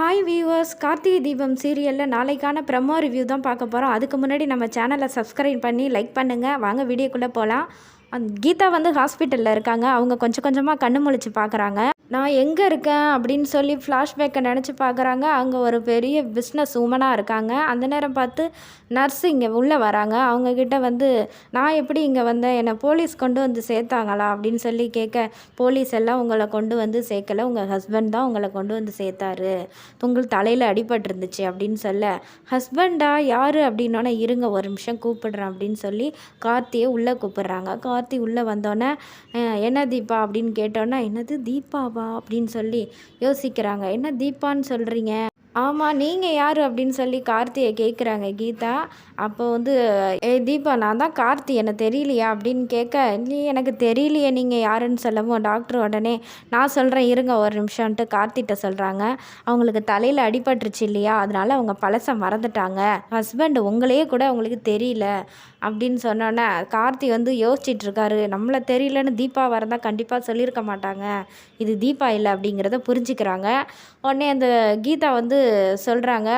Hi viewers Karthigai Deepam சீரியலில் நாளைக்கான promo review தான் பார்க்க போகிறோம் அதுக்கு முன்னாடி நம்ம சேனலை சப்ஸ்கிரைப் பண்ணி லைக் பண்ணுங்கள் வாங்க வீடியோக்குள்ளே போகலாம் கீதா வந்து ஹாஸ்பிட்டலில் இருக்காங்க. அவங்க கொஞ்சம் கொஞ்சமாக கண்ணு முழிச்சு பார்க்குறாங்க. நான் எங்கே இருக்கேன் அப்படின்னு சொல்லி ஃப்ளாஷ்பேக்கை நினச்சி பார்க்குறாங்க அங்கே ஒரு பெரிய பிஸ்னஸ் உமனாக இருக்காங்க. அந்த நேரம் பார்த்து நர்ஸு இங்கே உள்ளே வராங்க. அவங்கக்கிட்ட வந்து நான் எப்படி இங்கே வந்தேன்? என்னை போலீஸ் கொண்டு வந்து சேர்த்தாங்களா? அப்படின்னு சொல்லி கேட்க போலீஸ் எல்லாம் உங்களை கொண்டு வந்து சேர்க்கல. உங்கள் ஹஸ்பண்ட் தான் உங்களை கொண்டு வந்து சேர்த்தாரு. உங்கள் தலையில் அடிபட்டிருந்துச்சு அப்படின்னு சொல்ல ஹஸ்பண்டா யார்? அப்படின்னோடனே இருங்க ஒரு நிமிஷம் கூப்பிடுறேன். அப்படின்னு சொல்லி கார்த்தியை உள்ளே கூப்பிடுறாங்க. கார்த்தி உள்ளே வந்தோடனே என்ன தீபா? அப்படின்னு கேட்டோன்னே என்னது தீபாவா? அப்படின்னு சொல்லி யோசிக்கிறாங்க. என்ன தீபான்னு சொல்கிறீங்க ஆமாம் நீங்கள் யார் அப்படின்னு சொல்லி கார்த்தியை கேட்குறாங்க கீதா. அப்போ வந்து ஏ தீபா நான் தான் கார்த்தி என்னை தெரியலையா? அப்படின்னு கேட்க நீ எனக்கு தெரியலையே நீங்கள் யாருன்னு சொல்லவும் டாக்டர் உடனே நான் சொல்கிறேன் இருங்க ஒரு நிமிஷம்ன்ட்டு கார்த்திகிட்ட சொல்கிறாங்க அவங்களுக்கு தலையில் அடிபட்டுருச்சு இல்லையா? அதனால அவங்க பழசை மறந்துட்டாங்க. ஹஸ்பண்ட் உங்களையே கூட அவங்களுக்கு தெரியல அப்படின்னு சொன்னோன்னே கார்த்தி வந்து யோசிச்சிட்டு இருக்காரு. நம்மளை தெரியலன்னு தீபா வரதான் கண்டிப்பாக சொல்லியிருக்க மாட்டாங்க. இது தீபா இல்லை அப்படிங்கிறத புரிஞ்சுக்கிறாங்க. உடனே அந்த கீதா வந்து சொல்கிறாங்க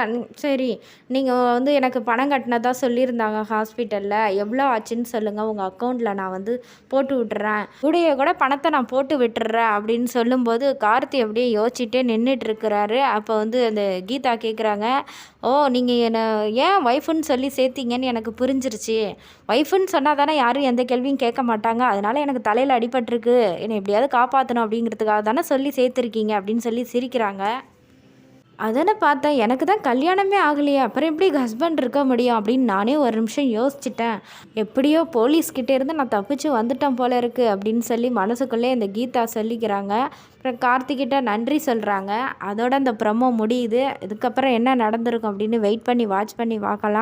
சரி நீங்கள் வந்து எனக்கு பணம் கட்டினதா சொல்லியிருந்தாங்க ஹாஸ்பிட்டலில். எவ்வளோ ஆச்சுன்னு சொல்லுங்கள் உங்கள் அக்கௌண்ட்டில் நான் வந்து போட்டு விட்டுறேன். கூடிய கூட பணத்தை நான் போட்டு விட்டுறேன் அப்படின்னு சொல்லும்போது கார்த்தி அப்படியே யோசிச்சுட்டே நின்றுட்டுருக்கிறாரு அப்போ வந்து அந்த கீதா கேட்குறாங்க ஓ நீங்கள் என்னை ஏன் ஒய்ஃபுன்னு சொல்லி சேர்த்தீங்கன்னு எனக்கு புரிஞ்சிருச்சு. ஒய்ஃபுன்னு சொன்னால் தானே யாரும் எந்த கேள்வியும் கேட்க மாட்டாங்க. அதனால் எனக்கு தலையில் அடிபட்டிருக்கு. என்னை எப்படியாவது காப்பாற்றணும் அப்படிங்கிறதுக்காக தானே சொல்லி சேர்த்துருக்கீங்க. அப்படின்னு சொல்லி சிரிக்கிறாங்க. அதனை பார்த்தேன். எனக்கு தான் கல்யாணமே ஆகலையே. அப்புறம் எப்படி ஹஸ்பண்ட் இருக்க முடியும் அப்படின்னு நானே ஒரு நிமிஷம் யோசிச்சிட்டேன். எப்படியோ போலீஸ்கிட்டே இருந்து நான் தப்பிச்சு வந்துட்டேன் போல இருக்குது அப்படின்னு சொல்லி மனசுக்குள்ளே இந்த கீதா சொல்லிக்கிறாங்க. அப்புறம் கார்த்திகிட்ட நன்றி சொல்கிறாங்க அதோட அந்த ப்ரமோ முடியுது. இதுக்கப்புறம் என்ன நடந்திருக்கும் அப்படின்னு வெயிட் பண்ணி வாட்ச் பண்ணி பார்க்கலாம்.